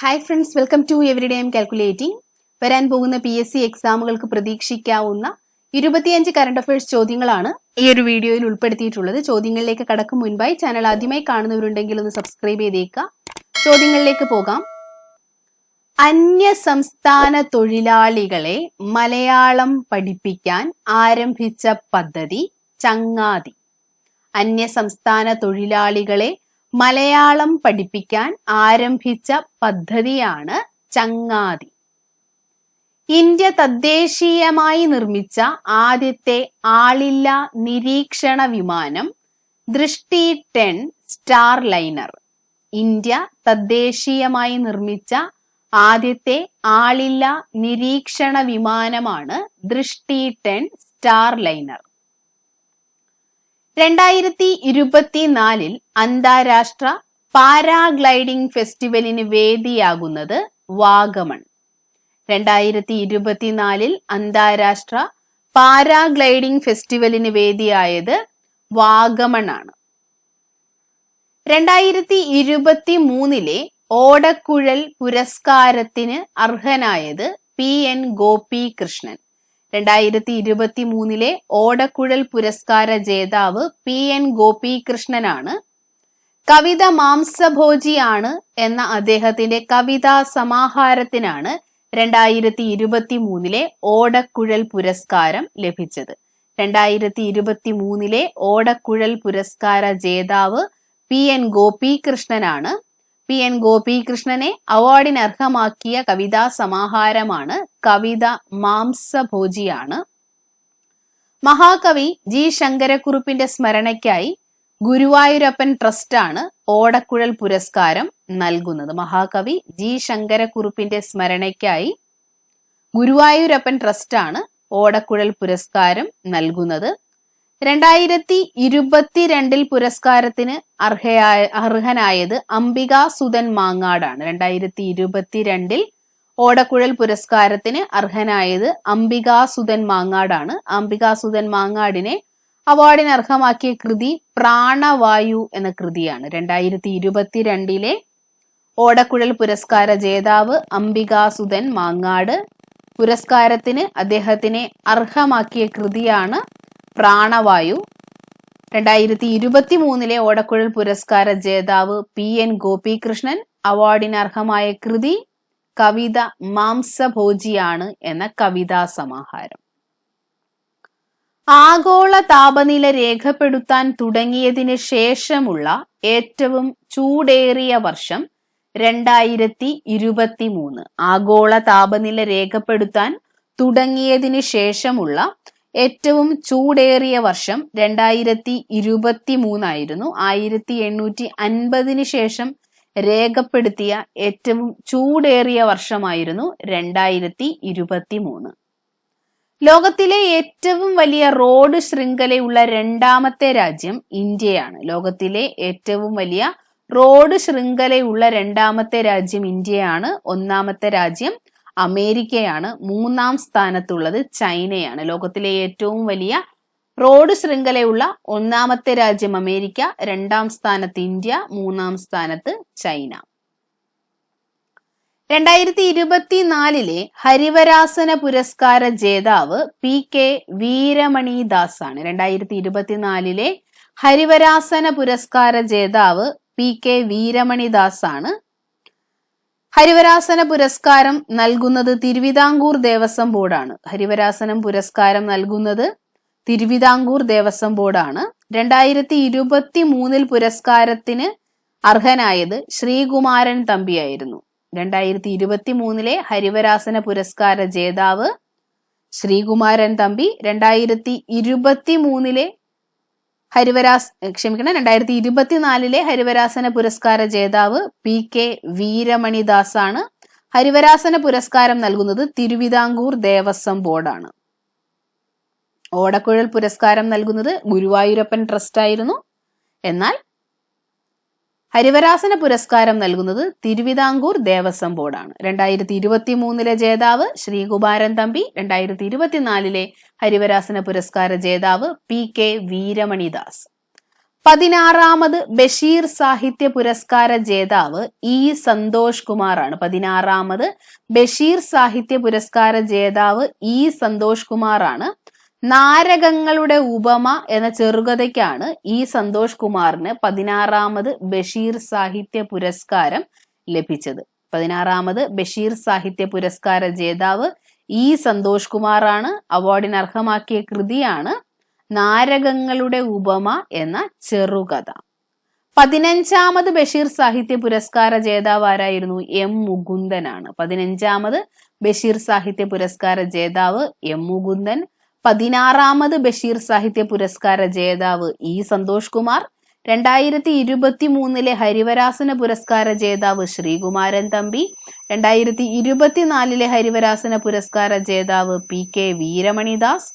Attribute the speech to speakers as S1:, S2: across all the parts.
S1: Hi friends welcome to every day M calculating വരാൻ പോകുന്ന P S C എക്സാമുകൾക്ക് പ്രതീക്ഷിക്കാവുന്ന ഇരുപത്തിയഞ്ച് കറണ്ട് അഫയേഴ്സ് ചോദ്യങ്ങളാണ് ഈ ഒരു വീഡിയോയിൽ ഉൾപ്പെടുത്തിയിട്ടുള്ളത്. ചോദ്യങ്ങളിലേക്ക് കടക്കും മുൻപായി ചാനൽ ആദ്യമായി കാണുന്നവരുണ്ടെങ്കിൽ ഒന്ന് സബ്സ്ക്രൈബ് ചെയ്തേക്കുക. ചോദ്യങ്ങളിലേക്ക് പോകാം. അന്യ സംസ്ഥാന തൊഴിലാളികളെ മലയാളം പഠിപ്പിക്കാൻ ആരംഭിച്ച പദ്ധതി ചങ്ങാതി. അന്യ സംസ്ഥാന തൊഴിലാളികളെ മലയാളം പഠിപ്പിക്കാൻ ആരംഭിച്ച പദ്ധതിയാണ് ചങ്ങാതി. ഇന്ത്യ തദ്ദേശീയമായി നിർമ്മിച്ച ആദ്യത്തെ ആളില്ല നിരീക്ഷണ വിമാനം ദൃഷ്ടി ടെൻ സ്റ്റാർ ലൈനർ. ഇന്ത്യ തദ്ദേശീയമായി നിർമ്മിച്ച ആദ്യത്തെ ആളില്ല നിരീക്ഷണ വിമാനമാണ് ദൃഷ്ടി ടെൻ സ്റ്റാർ ലൈനർ. രണ്ടായിരത്തി ഇരുപത്തിനാലിൽ അന്താരാഷ്ട്ര പാരാഗ്ലൈഡിംഗ് ഫെസ്റ്റിവലിന് വേദിയാകുന്നത് വാഗമൺ. രണ്ടായിരത്തി ഇരുപത്തിനാലിൽ അന്താരാഷ്ട്ര പാരാഗ്ലൈഡിംഗ് ഫെസ്റ്റിവലിന് വേദിയായത് വാഗമണാണ്. രണ്ടായിരത്തി ഇരുപത്തി മൂന്നിലെ ഓടക്കുഴൽ പുരസ്കാരത്തിന് അർഹനായത് പി എൻ ഗോപി കൃഷ്ണൻ രണ്ടായിരത്തി ഇരുപത്തി മൂന്നിലെ ഓടക്കുഴൽ പുരസ്കാര ജേതാവ് പി എൻ ഗോപികൃഷ്ണനാണ്. കവിത മാംസഭോജിയാണ് എന്ന അദ്ദേഹത്തിന്റെ കവിതാ സമാഹാരത്തിനാണ് രണ്ടായിരത്തി ഇരുപത്തി മൂന്നിലെ ഓടക്കുഴൽ പുരസ്കാരം ലഭിച്ചത്. രണ്ടായിരത്തി ഇരുപത്തി മൂന്നിലെ ഓടക്കുഴൽ പുരസ്കാര ജേതാവ് പി എൻ ഗോപികൃഷ്ണനാണ്. പി എൻ ഗോപികൃഷ്ണനെ അവാർഡിന് അർഹമാക്കിയ കവിതാ സമാഹാരമാണ് കവിത മാംസഭോജിയാണ്. മഹാകവി ജി ശങ്കരക്കുറുപ്പിന്റെ സ്മരണയ്ക്കായി ഗുരുവായൂരപ്പൻ ട്രസ്റ്റാണ് ഓടക്കുഴൽ പുരസ്കാരം നൽകുന്നത്. മഹാകവി ജി ശങ്കരക്കുറുപ്പിന്റെ സ്മരണയ്ക്കായി ഗുരുവായൂരപ്പൻ ട്രസ്റ്റാണ് ഓടക്കുഴൽ പുരസ്കാരം നൽകുന്നത്. രണ്ടായിരത്തി ഇരുപത്തിരണ്ടിൽ പുരസ്കാരത്തിന് അർഹയായ അർഹനായത് അംബിക സുധൻ മാങ്ങാടാണ്. രണ്ടായിരത്തി ഇരുപത്തിരണ്ടിൽ ഓടക്കുഴൽ പുരസ്കാരത്തിന് അർഹനായത് അംബിക സുധൻ മാങ്ങാടാണ്. അംബിക സുധൻ മാങ്ങാടിനെ അവാർഡിന് അർഹമാക്കിയ കൃതി പ്രാണവായു എന്ന കൃതിയാണ്. രണ്ടായിരത്തി ഇരുപത്തിരണ്ടിലെ ഓടക്കുഴൽ പുരസ്കാര ജേതാവ് അംബിക സുധൻ മാങ്ങാട് പുരസ്കാരത്തിന് അദ്ദേഹത്തിനെ അർഹമാക്കിയ കൃതിയാണ് പ്രാണവായു. രണ്ടായിരത്തി ഇരുപത്തി മൂന്നിലെ ഓടക്കുഴൽ പുരസ്കാര ജേതാവ് പി എൻ ഗോപികൃഷ്ണൻ അവാർഡിന് അർഹമായ കൃതി കവിത മാംസഭോജിയാണ് എന്ന കവിതാ സമാഹാരം ആഗോള താപനില രേഖപ്പെടുത്താൻ തുടങ്ങിയതിന് ശേഷമുള്ള ഏറ്റവും ചൂടേറിയ വർഷം രണ്ടായിരത്തി ഇരുപത്തി മൂന്ന് ആഗോള താപനില രേഖപ്പെടുത്താൻ തുടങ്ങിയതിന് ശേഷമുള്ള ഏറ്റവും ചൂടേറിയ വർഷം രണ്ടായിരത്തി ഇരുപത്തി മൂന്നായിരുന്നു ആയിരത്തി എണ്ണൂറ്റി അൻപതിന് ശേഷം രേഖപ്പെടുത്തിയ ഏറ്റവും ചൂടേറിയ വർഷമായിരുന്നു രണ്ടായിരത്തി ഇരുപത്തി മൂന്ന് ലോകത്തിലെ ഏറ്റവും വലിയ റോഡ് ശൃംഖലയുള്ള രണ്ടാമത്തെ രാജ്യം ഇന്ത്യയാണ്. ലോകത്തിലെ ഏറ്റവും വലിയ റോഡ് ശൃംഖലയുള്ള രണ്ടാമത്തെ രാജ്യം ഇന്ത്യയാണ്. ഒന്നാമത്തെ രാജ്യം അമേരിക്കയാണ് മൂന്നാം സ്ഥാനത്തുള്ളത് ചൈനയാണ്. ലോകത്തിലെ ഏറ്റവും വലിയ റോഡ് ശൃംഖലയുള്ള ഒന്നാമത്തെ രാജ്യം അമേരിക്ക രണ്ടാം സ്ഥാനത്ത് ഇന്ത്യ മൂന്നാം സ്ഥാനത്ത് ചൈന. രണ്ടായിരത്തി ഇരുപത്തിനാലിലെ ഹരിവരാസന പുരസ്കാര ജേതാവ് പി കെ വീരമണി ദാസ് ആണ് രണ്ടായിരത്തി ഇരുപത്തിനാലിലെ ഹരിവരാസന പുരസ്കാര ജേതാവ് പി കെ വീരമണി ദാസ് ആണ് ഹരിവരാസന പുരസ്കാരം നൽകുന്നത് തിരുവിതാംകൂർ ദേവസ്വം ബോർഡാണ്. ഹരിവരാസനം പുരസ്കാരം നൽകുന്നത് തിരുവിതാംകൂർ ദേവസ്വം ബോർഡാണ്. രണ്ടായിരത്തി ഇരുപത്തി മൂന്നിൽ പുരസ്കാരത്തിന് അർഹനായത് ശ്രീകുമാരൻ തമ്പിയായിരുന്നു. രണ്ടായിരത്തി ഇരുപത്തി മൂന്നിലെ ഹരിവരാസന പുരസ്കാര ജേതാവ് ശ്രീകുമാരൻ തമ്പി. രണ്ടായിരത്തി ഇരുപത്തി മൂന്നിലെ ഹരിവരാസ് ക്ഷമിക്കണം രണ്ടായിരത്തി ഇരുപത്തിനാലിലെ ഹരിവരാസന പുരസ്കാര ജേതാവ് പി കെ വീരമണിദാസ് ആണ് ഹരിവരാസന പുരസ്കാരം നൽകുന്നത് തിരുവിതാംകൂർ ദേവസ്വം ബോർഡാണ്. ഓടക്കുഴൽ പുരസ്കാരം നൽകുന്നത് ഗുരുവായൂരപ്പൻ ട്രസ്റ്റ് ആയിരുന്നു. എന്നാൽ ഹരിവരാസന പുരസ്കാരം നൽകുന്നത് തിരുവിതാംകൂർ ദേവസ്വം ബോർഡാണ്. രണ്ടായിരത്തി ഇരുപത്തി മൂന്നിലെ ജേതാവ് ശ്രീകുമാരൻ തമ്പി രണ്ടായിരത്തി ഇരുപത്തിനാലിലെ ഹരിവരാസന പുരസ്കാര ജേതാവ് പി കെ വീരമണിദാസ്. പതിനാറാമത് ബഷീർ സാഹിത്യ പുരസ്കാര ജേതാവ് ഇ സന്തോഷ് കുമാറാണ്. പതിനാറാമത് ബഷീർ സാഹിത്യ പുരസ്കാര ജേതാവ് ഇ സന്തോഷ് കുമാറാണ്. നാരകങ്ങളുടെ ഉപമ എന്ന ചെറുകഥയ്ക്കാണ് ഈ സന്തോഷ് കുമാറിന് പതിനാറാമത് ബഷീർ സാഹിത്യ പുരസ്കാരം ലഭിച്ചത്. പതിനാറാമത് ബഷീർ സാഹിത്യ പുരസ്കാര ജേതാവ് ഈ സന്തോഷ് കുമാറാണ്. അവാർഡിന് അർഹമാക്കിയ കൃതിയാണ് നാരകങ്ങളുടെ ഉപമ എന്ന ചെറുകഥ. പതിനഞ്ചാമത് ബഷീർ സാഹിത്യ പുരസ്കാര ജേതാവ് ആരായിരുന്നു? എം മുകുന്ദനാണ്. പതിനഞ്ചാമത് ബഷീർ സാഹിത്യ പുരസ്കാര ജേതാവ് എം മുകുന്ദൻ. പതിനാറാമത് ബഷീർ സാഹിത്യ പുരസ്കാര ജേതാവ് ഇ സന്തോഷ് കുമാർ രണ്ടായിരത്തി ഇരുപത്തി മൂന്നിലെ ഹരിവരാസന പുരസ്കാര ജേതാവ് ശ്രീകുമാരൻ തമ്പി രണ്ടായിരത്തി ഇരുപത്തിനാലിലെ ഹരിവരാസന പുരസ്കാര ജേതാവ് പി കെ വീരമണിദാസ്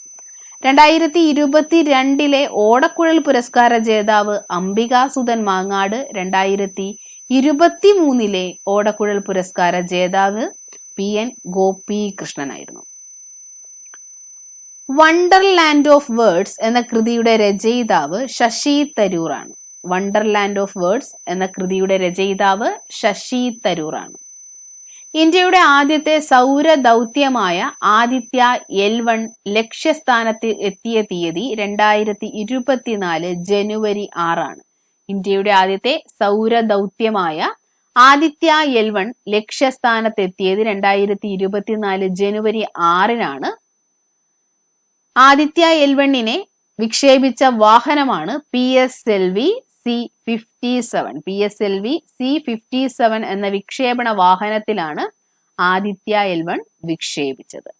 S1: രണ്ടായിരത്തി ഇരുപത്തി രണ്ടിലെ ഓടക്കുഴൽ പുരസ്കാര ജേതാവ് അംബികാസുധൻ മാങ്ങാട് രണ്ടായിരത്തി ഇരുപത്തി മൂന്നിലെ ഓടക്കുഴൽ പുരസ്കാര ജേതാവ് പി എൻ ഗോപി കൃഷ്ണനായിരുന്നു വണ്ടർലാൻഡ് ഓഫ് വേർഡ്സ് എന്ന കൃതിയുടെ രചയിതാവ് ശശി തരൂറാണ്. വണ്ടർലാൻഡ് ഓഫ് വേർഡ്സ് എന്ന കൃതിയുടെ രചയിതാവ് ശശി തരൂറാണ്. ഇന്ത്യയുടെ ആദ്യത്തെ സൗര ദൗത്യമായ ആദിത്യ എൽ വൺ ലക്ഷ്യസ്ഥാനത്ത് എത്തിയ തീയതി രണ്ടായിരത്തി ഇരുപത്തിനാല് ജനുവരി ആറാണ്. ഇന്ത്യയുടെ ആദ്യത്തെ സൗര ദൗത്യമായ ആദിത്യ എൽ വൺ ലക്ഷ്യസ്ഥാനത്തെത്തിയത് രണ്ടായിരത്തി ഇരുപത്തിനാല് ജനുവരി ആറിനാണ്. ആദിത്യ എൽവണ്ണിനെ വിക്ഷേപിച്ച വാഹനമാണ് P S L V C fifty seven. P S L V C fifty seven എന്ന വിക്ഷേപണ വാഹനത്തിലാണ് ആദിത്യ എൽവൺ വിക്ഷേപിച്ചത്.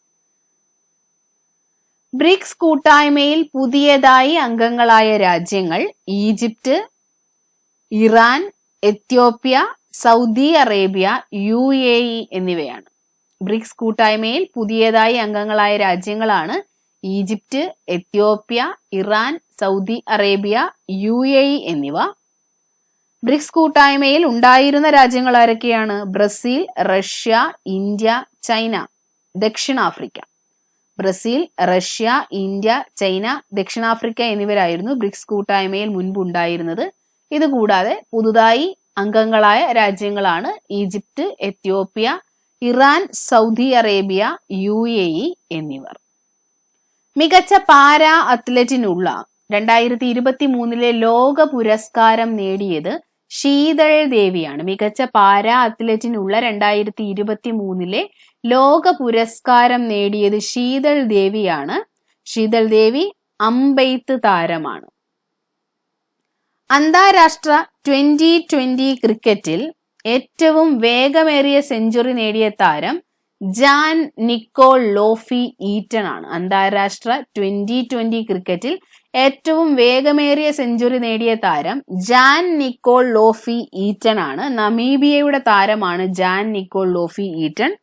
S1: ബ്രിക്സ് കൂട്ടായ്മയിൽ പുതിയതായി അംഗങ്ങളായ രാജ്യങ്ങൾ Egypt Iran Ethiopia Saudi Arabia U A E എന്നിവയാണ്. ബ്രിക്സ് കൂട്ടായ്മയിൽ പുതിയതായി അംഗങ്ങളായ രാജ്യങ്ങളാണ് Egypt Ethiopia Iran Saudi Arabia U A എന്നിവ. ബ്രിക്സ് കൂട്ടായ്മയിൽ ഉണ്ടായിരുന്ന രാജ്യങ്ങൾ ആരൊക്കെയാണ്? ബ്രസീൽ റഷ്യ ഇന്ത്യ ചൈന ദക്ഷിണാഫ്രിക്ക. ബ്രസീൽ റഷ്യ ഇന്ത്യ ചൈന ദക്ഷിണാഫ്രിക്ക എന്നിവരായിരുന്നു ബ്രിക്സ് കൂട്ടായ്മയിൽ മുൻപ് ഉണ്ടായിരുന്നത്. ഇതുകൂടാതെ പുതുതായി അംഗങ്ങളായ രാജ്യങ്ങളാണ് Egypt Ethiopia Iran Saudi Arabia U എന്നിവർ. മികച്ച പാരാ അത്ലറ്റിനുള്ള രണ്ടായിരത്തി ഇരുപത്തി മൂന്നിലെ ലോക പുരസ്കാരം നേടിയത് ശീതൾ ദേവിയാണ്. മികച്ച പാരാ അത്ലറ്റിനുള്ള രണ്ടായിരത്തി ഇരുപത്തി മൂന്നിലെ ലോക പുരസ്കാരം നേടിയത് ശീതൾ ദേവിയാണ്. ശീതൾ ദേവി അമ്പെയ്ത്ത് താരമാണ്. അന്താരാഷ്ട്ര ട്വന്റി ട്വന്റി ക്രിക്കറ്റിൽ ഏറ്റവും വേഗമേറിയ സെഞ്ചുറി നേടിയ താരം ജാൻ നിക്കോൾ ലോഫി ഈറ്റൺ ആണ് അന്താരാഷ്ട്ര ട്വന്റി ട്വന്റി ക്രിക്കറ്റിൽ ഏറ്റവും വേഗമേറിയ സെഞ്ചുറി നേടിയ താരം ജാൻ നിക്കോൾ ലോഫി ഈറ്റൺ ആണ് നമീബിയയുടെ താരമാണ് ജാൻ നിക്കോൾ ലോഫി ഈറ്റൺ.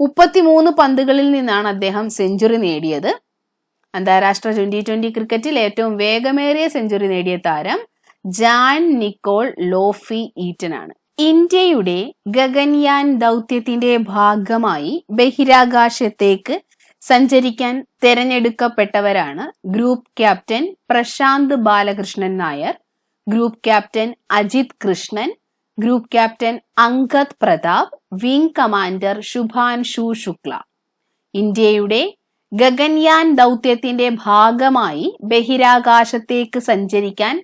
S1: മുപ്പത്തിമൂന്ന് പന്തുകളിൽ നിന്നാണ് അദ്ദേഹം സെഞ്ചുറി നേടിയത്. അന്താരാഷ്ട്ര ട്വന്റി ട്വന്റി ക്രിക്കറ്റിൽ ഏറ്റവും വേഗമേറിയ സെഞ്ചുറി നേടിയ താരം ജാൻ നിക്കോൾ ലോഫി ഈറ്റൻ ആണ് ഇന്ത്യയുടെ ഗഗൻയാൻ ദൗത്യത്തിന്റെ ഭാഗമായി ബഹിരാകാശത്തേക്ക് സഞ്ചരിക്കാൻ തെരഞ്ഞെടുക്കപ്പെട്ടവരാണ് group captain Prashanth Balakrishnan Nair group captain Ajith Krishnan group captain Angad Pratap wing commander Shubhanshu Shukla. ഇന്ത്യയുടെ ഗഗൻയാൻ ദൗത്യത്തിന്റെ ഭാഗമായി ബഹിരാകാശത്തേക്ക് സഞ്ചരിക്കാൻ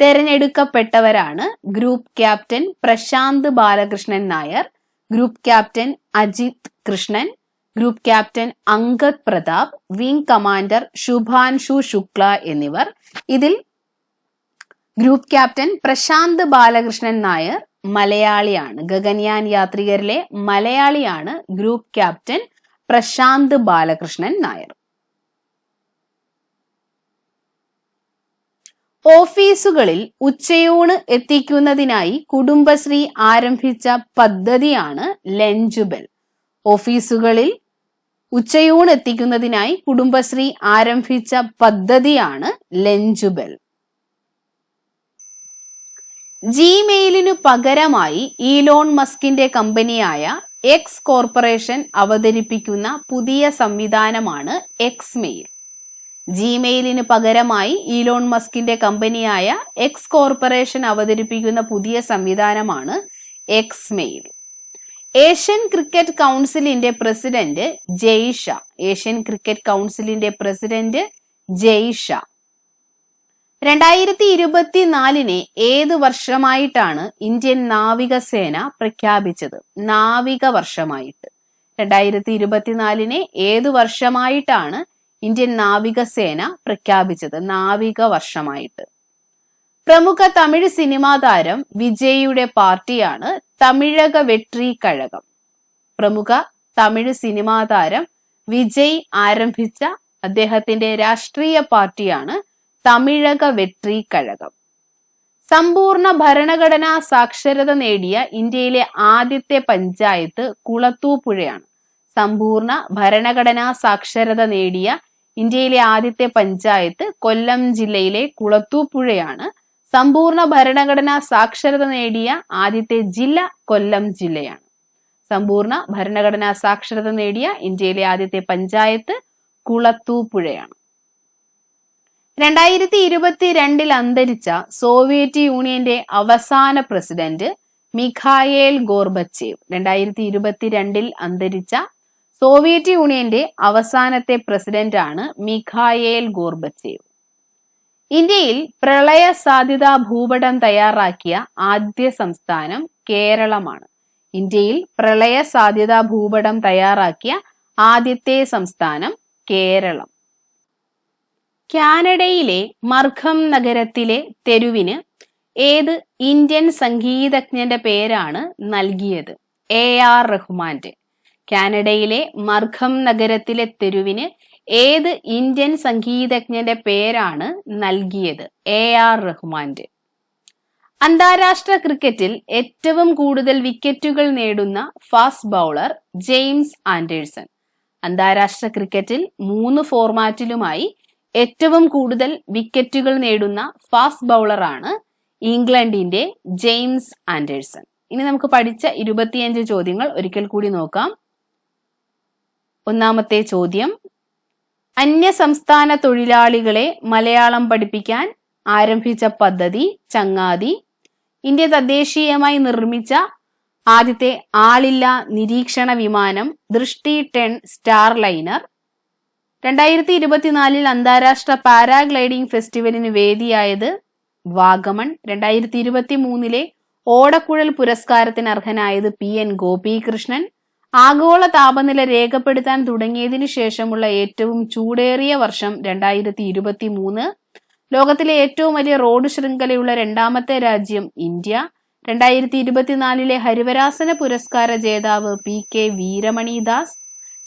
S1: തെരഞ്ഞെടുക്കപ്പെട്ടവരാണ് group captain Prashanth Balakrishnan Nair group captain Ajith Krishnan group captain Angad Pratap wing commander Shubhanshu Shukla എന്നിവർ. ഇതിൽ group captain Prashanth Balakrishnan Nair മലയാളിയാണ്. ഗഗൻയാൻ യാത്രികരിലെ മലയാളിയാണ് ഗ്രൂപ്പ് ക്യാപ്റ്റൻ പ്രശാന്ത് ബാലകൃഷ്ണൻ നായർ. ഓഫീസുകളിൽ ഉച്ചയൂണ് എത്തിക്കുന്നതിനായി കുടുംബശ്രീ ആരംഭിച്ച പദ്ധതിയാണ് ലഞ്ച് ബെൽ ഓഫീസുകളിൽ ഉച്ചയൂണ് എത്തിക്കുന്നതിനായി കുടുംബശ്രീ ആരംഭിച്ച പദ്ധതിയാണ് ലഞ്ച് ബെൽ ജിമെയിലിനു പകരമായി ഈലോൺ മസ്കിന്റെ കമ്പനിയായ എക്സ് കോർപ്പറേഷൻ അവതരിപ്പിക്കുന്ന പുതിയ സംവിധാനമാണ് എക്സ് മെയിൽ ജിമെയിലിന് പകരമായി ഈലോൺ മസ്കിന്റെ കമ്പനിയായ എക്സ് കോർപ്പറേഷൻ അവതരിപ്പിക്കുന്ന പുതിയ സംവിധാനമാണ് എക്സ് മെയിൽ ഏഷ്യൻ ക്രിക്കറ്റ് കൗൺസിലിന്റെ പ്രസിഡന്റ് ജയ്ഷ. ഏഷ്യൻ ക്രിക്കറ്റ് കൗൺസിലിന്റെ പ്രസിഡന്റ് ജയ്ഷ. രണ്ടായിരത്തി ഇരുപത്തിനാലിനെ ഏത് വർഷമായിട്ടാണ് ഇന്ത്യൻ നാവികസേന പ്രഖ്യാപിച്ചത്? നാവിക വർഷമായിട്ട്. രണ്ടായിരത്തി ഇരുപത്തിനാലിനെ ഏത് വർഷമായിട്ടാണ് ഇന്ത്യൻ നാവികസേന പ്രഖ്യാപിച്ചത് നാവിക വർഷമായിട്ട് പ്രമുഖ തമിഴ് സിനിമാ താരം വിജയിയുടെ പാർട്ടിയാണ് തമിഴക വെട്രി കഴകം. പ്രമുഖ തമിഴ് സിനിമാ താരം വിജയ് ആരംഭിച്ച അദ്ദേഹത്തിന്റെ രാഷ്ട്രീയ പാർട്ടിയാണ് തമിഴക വെട്രി കഴകം. സമ്പൂർണ ഭരണഘടനാ സാക്ഷരത നേടിയ ഇന്ത്യയിലെ ആദ്യത്തെ പഞ്ചായത്ത് കുളത്തൂപ്പുഴയാണ്. സമ്പൂർണ ഭരണഘടനാ സാക്ഷരത നേടിയ ഇന്ത്യയിലെ ആദ്യത്തെ പഞ്ചായത്ത് കൊല്ലം ജില്ലയിലെ കുളത്തൂപ്പുഴയാണ് സമ്പൂർണ ഭരണഘടനാ സാക്ഷരത നേടിയ ആദ്യത്തെ ജില്ല കൊല്ലം ജില്ലയാണ്. സമ്പൂർണ ഭരണഘടനാ സാക്ഷരത നേടിയ ഇന്ത്യയിലെ ആദ്യത്തെ പഞ്ചായത്ത് കുളത്തൂപ്പുഴയാണ് രണ്ടായിരത്തി ഇരുപത്തിരണ്ടിൽ അന്തരിച്ച സോവിയറ്റ് യൂണിയന്റെ അവസാന പ്രസിഡന്റ് മിഖായേൽ ഗോർബച്ചേവ് രണ്ടായിരത്തി ഇരുപത്തിരണ്ടിൽ അന്തരിച്ച സോവിയറ്റ് യൂണിയന്റെ അവസാനത്തെ പ്രസിഡന്റ് ആണ് മിഖായേൽ ഗോർബച്ചേവ്. ഇന്ത്യയിൽ പ്രളയ സാധ്യതാ ഭൂപടം തയ്യാറാക്കിയ ആദ്യ സംസ്ഥാനം കേരളമാണ്. ഇന്ത്യയിൽ പ്രളയ സാധ്യതാ ഭൂപടം തയ്യാറാക്കിയ ആദ്യത്തെ സംസ്ഥാനം കേരളം. കാനഡയിലെ മർഖം നഗരത്തിലെ തെരുവിന് ഏത് ഇന്ത്യൻ സംഗീതജ്ഞന്റെ പേരാണ് നൽകിയത്? എ ആർ റഹ്മാന്റെ. കാനഡയിലെ മർഖം നഗരത്തിലെ തെരുവിന് ഏത് ഇന്ത്യൻ സംഗീതജ്ഞന്റെ പേരാണ് നൽകിയത്? എ ആർ റഹ്മാന്റെ. അന്താരാഷ്ട്ര ക്രിക്കറ്റിൽ ഏറ്റവും കൂടുതൽ വിക്കറ്റുകൾ നേടുന്ന ഫാസ്റ്റ് ബൗളർ ജെയിംസ് ആൻഡേഴ്സൺ. അന്താരാഷ്ട്ര ക്രിക്കറ്റിൽ മൂന്ന് ഫോർമാറ്റിലുമായി ഏറ്റവും കൂടുതൽ വിക്കറ്റുകൾ നേടുന്ന ഫാസ്റ്റ് ബൗളറാണ് ഇംഗ്ലണ്ടിന്റെ ജെയിംസ് ആൻഡേഴ്സൺ. ഇനി നമുക്ക് പഠിച്ച ഇരുപത്തിയഞ്ച് ചോദ്യങ്ങൾ ഒരിക്കൽ കൂടി നോക്കാം. ഒന്നാമത്തെ ചോദ്യം. അന്യ സംസ്ഥാന തൊഴിലാളികളെ മലയാളം പഠിപ്പിക്കാൻ ആരംഭിച്ച പദ്ധതി ചങ്ങാതി. ഇന്ത്യ തദ്ദേശീയമായി നിർമ്മിച്ച ആദ്യത്തെ ആളില്ല നിരീക്ഷണ വിമാനം ദൃഷ്ടി ടെൻ സ്റ്റാർ ലൈനർ. രണ്ടായിരത്തി ഇരുപത്തിനാലിൽ അന്താരാഷ്ട്ര പാരാഗ്ലൈഡിംഗ് ഫെസ്റ്റിവലിന് വേദിയായത് വാഗമൺ. രണ്ടായിരത്തി ഇരുപത്തി മൂന്നിലെ ഓടക്കുഴൽ പുരസ്കാരത്തിന് അർഹനായത് പി എൻ ഗോപികൃഷ്ണൻ. ആഗോള താപനില രേഖപ്പെടുത്താൻ തുടങ്ങിയതിനു ശേഷമുള്ള ഏറ്റവും ചൂടേറിയ വർഷം രണ്ടായിരത്തി ഇരുപത്തി മൂന്ന് ലോകത്തിലെ ഏറ്റവും വലിയ റോഡ് ശൃംഖലയുള്ള രണ്ടാമത്തെ രാജ്യം ഇന്ത്യ. രണ്ടായിരത്തി ഇരുപത്തിനാലിലെ ഹരിവരാസന പുരസ്കാര ജേതാവ് പി കെ വീരമണിദാസ്.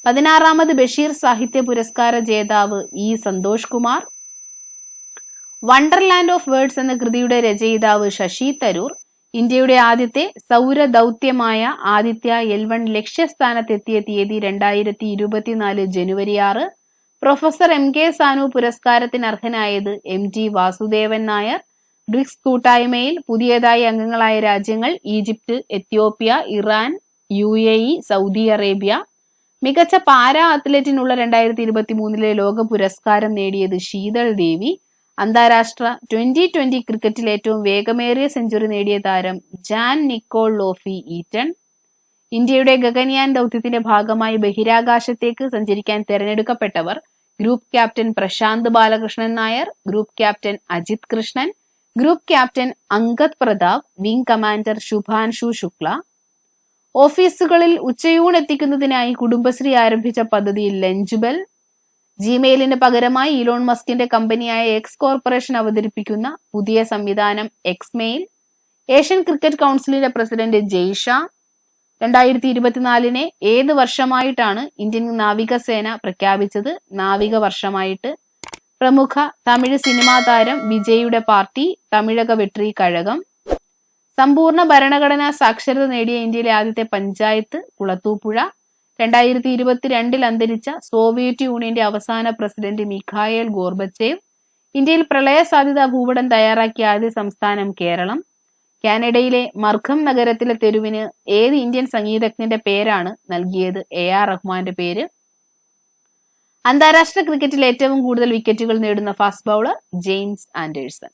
S1: പതിനാറാമത് ബഷീർ സാഹിത്യ പുരസ്കാര ജേതാവ് E Santhosh Kumar. Wonderland of words എന്ന കൃതിയുടെ രചയിതാവ് ശശി തരൂർ. ഇന്ത്യയുടെ ആദ്യത്തെ സൗര ദൗത്യമായ ആദിത്യ എൽ വൺ ലക്ഷ്യസ്ഥാനത്തെത്തിയ തീയതി രണ്ടായിരത്തി ഇരുപത്തിനാല് ജനുവരി ആറ്. പ്രൊഫസർ എം കെ സാനു പുരസ്കാരത്തിന് അർഹനായത് M G Vasudevan Nair. BRICS കൂട്ടായ്മയിൽ പുതിയതായി അംഗങ്ങളായ രാജ്യങ്ങൾ Egypt Ethiopia Iran U A E Saudi Arabia. മികച്ച പാരാ അത്ലറ്റിനുള്ള രണ്ടായിരത്തി ഇരുപത്തി മൂന്നിലെ ലോക പുരസ്കാരം നേടിയത് ശീതൾ ദേവി. അന്താരാഷ്ട്ര ട്വന്റി ട്വന്റി ക്രിക്കറ്റിൽ ഏറ്റവും വേഗമേറിയ സെഞ്ചുറി നേടിയ താരം ജാൻ നിക്കോൾ ലോഫി ഈറ്റൺ. ഇന്ത്യയുടെ ഗഗൻയാൻ ദൗത്യത്തിന്റെ ഭാഗമായി ബഹിരാകാശത്തേക്ക് സഞ്ചരിക്കാൻ തെരഞ്ഞെടുക്കപ്പെട്ടവർ group captain Prashanth Balakrishnan Nair group captain Ajith Krishnan group captain Angad Pratap wing commander Shubhanshu Shukla. ഓഫീസുകളിൽ ഉച്ചയൂൺ എത്തിക്കുന്നതിനായി കുടുംബശ്രീ ആരംഭിച്ച പദ്ധതി ലഞ്ച് ബെൽ ജിമെയിലിന് പകരമായി ഇലോൺ മസ്കിന്റെ കമ്പനിയായ എക്സ് കോർപ്പറേഷൻ അവതരിപ്പിക്കുന്ന പുതിയ സംവിധാനം എക്സ് മെയിൽ ഏഷ്യൻ ക്രിക്കറ്റ് കൗൺസിലിന്റെ പ്രസിഡന്റ് ജെയ്ഷ രണ്ടായിരത്തി ഇരുപത്തിനാലിനെ ഏത് വർഷമായിട്ടാണ് ഇന്ത്യൻ നാവികസേന പ്രഖ്യാപിച്ചത്? നാവിക വർഷമായിട്ട് പ്രമുഖ തമിഴ് സിനിമാ താരം വിജയുടെ പാർട്ടി തമിഴക വെട്രി കഴകം സമ്പൂർണ ഭരണഘടനാ സാക്ഷരത നേടിയ ഇന്ത്യയിലെ ആദ്യത്തെ പഞ്ചായത്ത് കുളത്തൂപ്പുഴ രണ്ടായിരത്തി ഇരുപത്തിരണ്ടിൽ അന്തരിച്ച സോവിയറ്റ് യൂണിയന്റെ അവസാന പ്രസിഡന്റ് മിഖായേൽ ഗോർബച്ചേവ് ഇന്ത്യയിൽ പ്രളയ സാധ്യതാ ഭൂപടം തയ്യാറാക്കിയ ആദ്യ സംസ്ഥാനം കേരളം. കാനഡയിലെ മർഖം നഗരത്തിലെ തെരുവിന് ഏത് ഇന്ത്യൻ സംഗീതജ്ഞന്റെ പേരാണ് നൽകിയത്? എ ആർ റഹ്മാന്റെ പേര്. അന്താരാഷ്ട്ര ക്രിക്കറ്റിൽ ഏറ്റവും കൂടുതൽ വിക്കറ്റുകൾ നേടുന്ന ഫാസ്റ്റ് ബൗളർ ജെയിംസ് ആൻഡേഴ്സൺ.